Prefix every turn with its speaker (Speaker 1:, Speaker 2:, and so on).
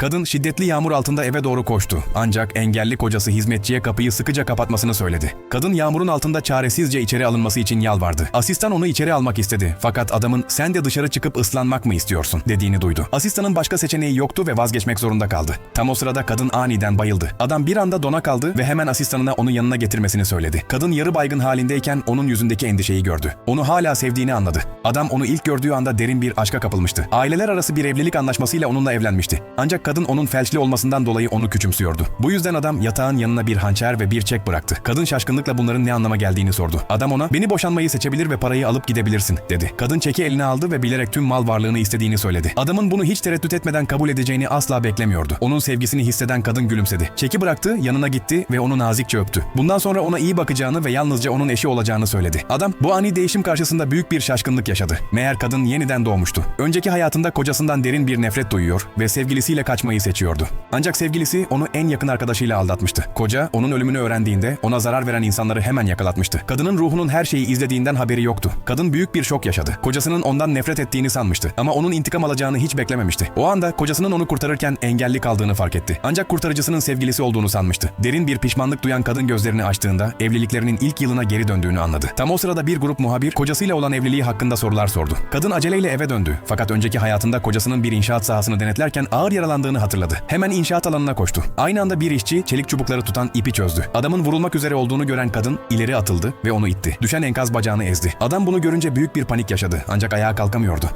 Speaker 1: Kadın şiddetli yağmur altında eve doğru koştu. Ancak engelli kocası hizmetçiye kapıyı sıkıca kapatmasını söyledi. Kadın yağmurun altında çaresizce içeri alınması için yalvardı. Asistan onu içeri almak istedi. Fakat adamın sen de dışarı çıkıp ıslanmak mı istiyorsun dediğini duydu. Asistanın başka seçeneği yoktu ve vazgeçmek zorunda kaldı. Tam o sırada kadın aniden bayıldı. Adam bir anda dona kaldı ve hemen asistanına onu yanına getirmesini söyledi. Kadın yarı baygın halindeyken onun yüzündeki endişeyi gördü. Onu hala sevdiğini anladı. Adam onu ilk gördüğü anda derin bir aşka kapılmıştı. Aileler arası bir evlilik anlaşmasıyla onunla evlenmişti. Ancak kadın onun felçli olmasından dolayı onu küçümsüyordu. Bu yüzden adam yatağın yanına bir hançer ve bir çek bıraktı. Kadın şaşkınlıkla bunların ne anlama geldiğini sordu. Adam ona beni boşanmayı seçebilir ve parayı alıp gidebilirsin dedi. Kadın çeki eline aldı ve bilerek tüm mal varlığını istediğini söyledi. Adamın bunu hiç tereddüt etmeden kabul edeceğini asla beklemiyordu. Onun sevgisini hisseden kadın gülümsedi. Çeki bıraktı, yanına gitti ve onu nazikçe öptü. Bundan sonra ona iyi bakacağını ve yalnızca onun eşi olacağını söyledi. Adam bu ani değişim karşısında büyük bir şaşkınlık yaşadı. Meğer kadın yeniden doğmuştu. Önceki hayatında kocasından derin bir nefret duyuyor ve sevgilisiyle kaçmayı seçiyordu. Ancak sevgilisi onu en yakın arkadaşıyla aldatmıştı. Koca onun ölümünü öğrendiğinde ona zarar veren insanları hemen yakalatmıştı. Kadının ruhunun her şeyi izlediğinden haberi yoktu. Kadın büyük bir şok yaşadı. Kocasının ondan nefret ettiğini sanmıştı ama onun intikam alacağını hiç beklememişti. O anda kocasının onu kurtarırken engelli kaldığını fark etti. Ancak kurtarıcısının sevgilisi olduğunu sanmıştı. Derin bir pişmanlık duyan kadın gözlerini açtığında evliliklerinin ilk yılına geri döndüğünü anladı. Tam o sırada bir grup muhabir kocasıyla olan evliliği hakkında sorular sordu. Kadın aceleyle eve döndü. Fakat önceki hayatında kocasının bir inşaat sahasını denetlerken ağır yaralandığını hatırladı. Hemen inşaat alanına koştu. Aynı anda bir işçi çelik çubukları tutan ipi çözdü. Adamın vurulmak üzere olduğunu gören kadın ileri atıldı ve onu itti. Düşen enkaz bacağını ezdi. Adam bunu görünce büyük bir panik yaşadı ancak ayağa kalkamıyordu.